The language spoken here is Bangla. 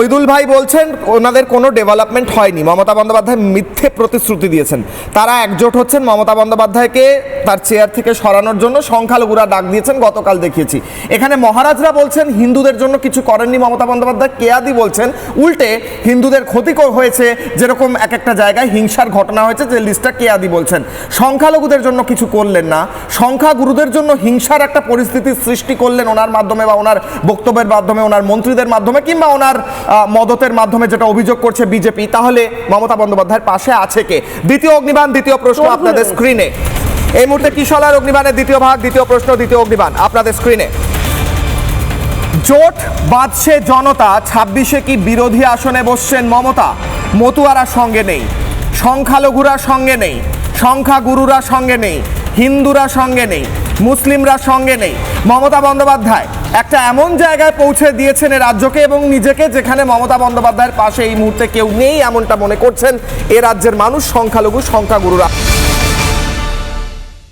শহীদুল ভাই বলছেন, ওনাদের কোনো ডেভেলপমেন্ট হয়নি। মমতা বন্দ্যোপাধ্যায় মিথ্যে প্রতিশ্রুতি দিয়েছেন। তারা একজোট হচ্ছেন, মমতা বন্দ্যোপাধ্যায়কে তার চেয়ার থেকে সরানোর জন্য সংখ্যালঘুরা ডাক দিয়েছেন, গতকাল দেখিয়েছি। এখানে মহারাজরা বলছেন, হিন্দুদের জন্য কিছু করেননি মমতা বন্দ্যোপাধ্যায়, কেয়াদি বলছেন, উল্টে হিন্দুদের ক্ষতি হয়েছে, যেরকম এক একটা জায়গায় হিংসার ঘটনা হয়েছে, যে লিস্টটা কেয়াদি বলছেন। সংখ্যালঘুদের জন্য কিছু করলেন না, সংখ্যাগুরুদের জন্য হিংসার একটা পরিস্থিতির সৃষ্টি করলেন ওনার মাধ্যমে বা ওনার বক্তব্যের মাধ্যমে, ওনার মন্ত্রীদের মাধ্যমে, কিংবা ওনার মদতের মাধ্যমে যেটা অভিযোগ করছে বিজেপি তাহলে মমতা বন্দ্যোপাধ্যায়ের পাশে আছে কে? দ্বিতীয় অগ্নিবাণ দ্বিতীয় প্রশ্ন আপনাদের স্ক্রিনে এই মুহূর্তে কিশলার অগ্নিবাণের দ্বিতীয় ভাগ দ্বিতীয় প্রশ্ন দ্বিতীয় অগ্নিবাণ? আপনাদের স্ক্রিনে জোট বাঁধছে জনতা ছাব্বিশে কি বিরোধী আসনে বসছেন মমতা? মতুয়ারা সঙ্গে নেই সংখ্যালঘুরা সঙ্গে নেই সংখ্যাগুরুরা সঙ্গে নেই হিন্দুরা সঙ্গে নেই, মুসলিমরা সঙ্গে নেই। মমতা বন্দ্যোপাধ্যায় একটা এমন জায়গায় পৌঁছে দিয়েছেন রাজ্যকে এবং নিজেকে যেখানে মমতা বন্দ্যোপাধ্যায়ের পাশে এই মুহূর্তে কেউ নেই এমনটা মনে করছেন এ রাজ্যের মানুষ, সংখ্যালঘু, সংখ্যাগুরুরা।